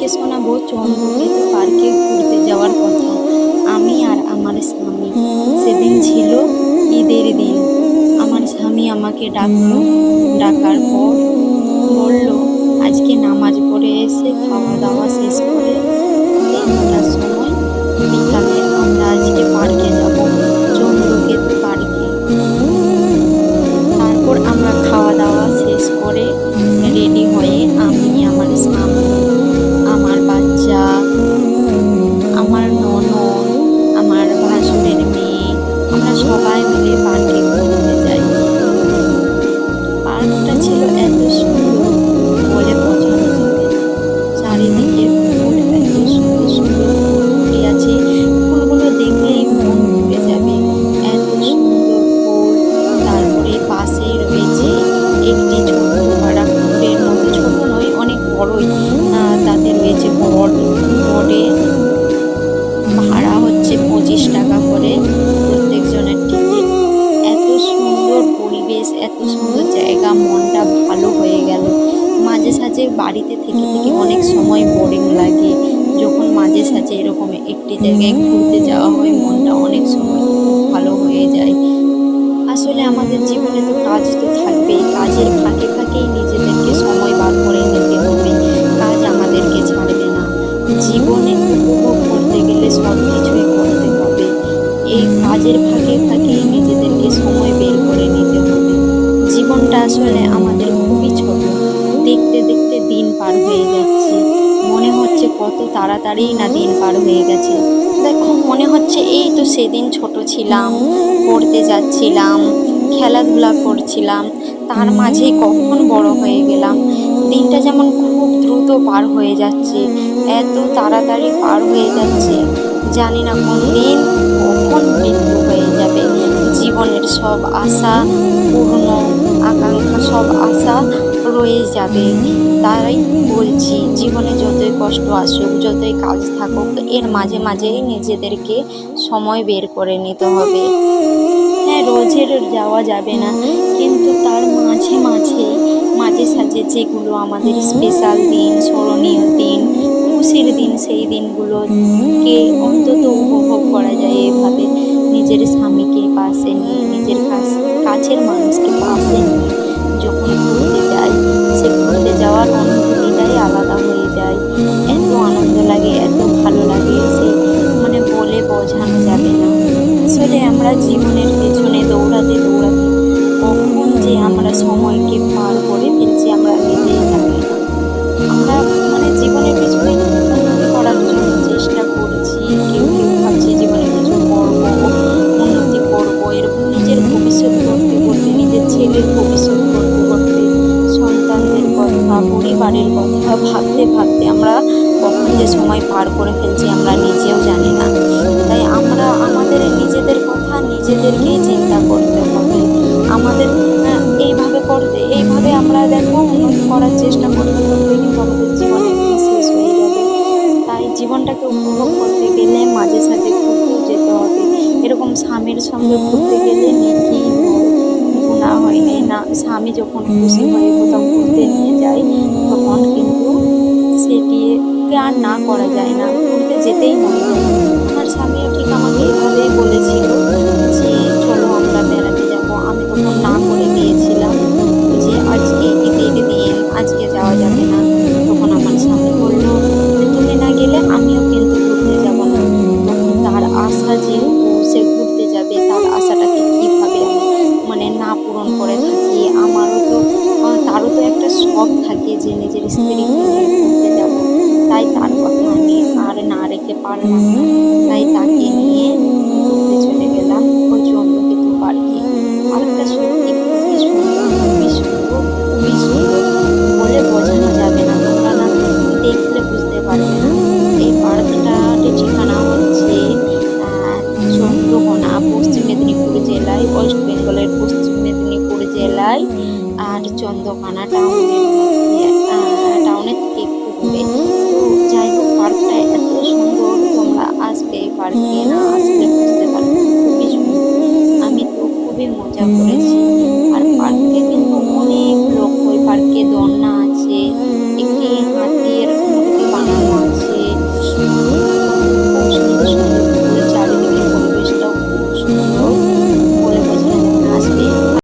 দিনকে শোনাবো চন্দ্রকেতু পার্কে ঘুরতে যাওয়ার কথা। আমি আর আমার স্বামী সেদিন ছিল ঈদের দিন। আমার স্বামী আমাকে ডাকলো। ডাকার পর বলল, আজকে নামাজ পড়ে এসে খাওয়া দাওয়া শেষ করে সময় মিলে পার্কে ঘুরতে যাই। পার্কটা ছিল এত সুন্দর, বলে চারিদিকে ফুল এত সুন্দর সুন্দর আছে। ফুলগুলো দেখলেই মন যাবে। এত সুন্দর তারপরে রয়েছে একটি ছোট মতো। ছোট নয়, অনেক থেকে থেকে অনেক সময় বোরিং লাগে। যখন মাঝে সাঝে এরকম একটি জায়গায় ঘুরতে যাওয়া হয়, মনটা অনেক সময় ভালো হয়ে যায়। আসলে আমাদের জীবনে তো কাজ তো থাকবেই। কাজের ফাঁকে ফাঁকেই নিজেদেরকে সময় বার করে নিতে হবে। কাজ আমাদেরকে ছাড়বে না। জীবনে উপভোগ করতে গেলে সব কিছুই করতে হবে। এই কাজের ফাঁকে ফাঁকেই নিজেদেরকে সময় বের করে নিতে হবে। জীবনটা আসলে আমাদের খুবই ছোট। দেখতে দেখতে দিন পার হয়ে যাচ্ছে। মনে হচ্ছে কত তাড়াতাড়ি না দিন পার হয়ে গেছে। দেখো, মনে হচ্ছে এই তো সেদিন ছোট ছিলাম, পড়তে যাচ্ছিলাম, খেলাধুলা করছিলাম, তার মাঝে কখন বড় হয়ে গেলাম। দিনটা যেমন খুব দ্রুত পার হয়ে যাচ্ছে, এত তাড়াতাড়ি পার হয়ে যাচ্ছে, জানি না কোন দিন কখন মৃত্যু হয়ে যাবে। জীবনের সব আশা পূর্ণ, আকাঙ্ক্ষা সব আশা রয়ে যাবে। তাই বলছি, জীবনে যতই কষ্ট আসুক, যতই কাজ থাকুক, এর মাঝে মাঝেই নিজেদেরকে সময় বের করে নিতে হবে। হ্যাঁ রোজের যাওয়া যাবে না, কিন্তু তার মাঝে মাঝে মাঝে সাঝে যেগুলো আমাদের স্পেশাল দিন, স্মরণীয় দিন, খুশির দিন, সেই দিনগুলোকে অন্তত উপভোগ করা যায় এভাবে। নিজের স্বামীকে পাশে নিয়ে, নিজের কাছের মানুষকে পাশে ঘুরতে কথা, পরিবারের কথা ভাবতে ভাবতে আমরা কখন যে সময় পার করে ফেলছি আমরা নিজেও জানি না। তাই আমরা আমাদের নিজেদের কথা, নিজেদেরকেই চিন্তা করতে হবে। আমাদের এইভাবে করতে, এইভাবে আমরা দেখো উন্নতি করার চেষ্টা করতে করতে কিন্তু আমাদের জীবন শেষ হয়ে যাবে। তাই জীবনটাকে উপভোগ করতে গেলে মাঝে সাঝে ঘুরতেও যেতে হবে। এরকম স্বামীর সঙ্গে ঘুরতে গেলে নেকি গুণা হয়নি না, স্বামী যখন খুশি হয়ে কোথাও যায় তখন কিন্তু সেটিকে আর না করা যায় না। ঘুরতে যেতেই হবে আমার স্বামীও ঠিক আমাকে এভাবেই বলেছিল। শখ থাকে যে নিজের স্ত্রীকে তাই তার কথা আমি আর না রেখে পারলাম তাই তাকে নিয়ে ঘুরতে গেলাম। ওই চন্দ্রকেতু পার্কে পার্কটা সত্যি সুন্দর সুন্দর বলে যাবে না। না বুঝতে পারবে না। এই ঠিকানা হচ্ছে চন্দ্রকোনা, পশ্চিম মেদিনীপুর জেলায়, ওয়েস্ট পশ্চিম মেদিনীপুর জেলায় আর চন্দ্রকানা টাউনের টাউনের থেকে একটু যাই হোক পার্কটা এত সুন্দর, তোমরা আজকে এই পার্কে না আসলে বুঝতে পারবে খুবই সুন্দর। আমি তো খুবই মজা করে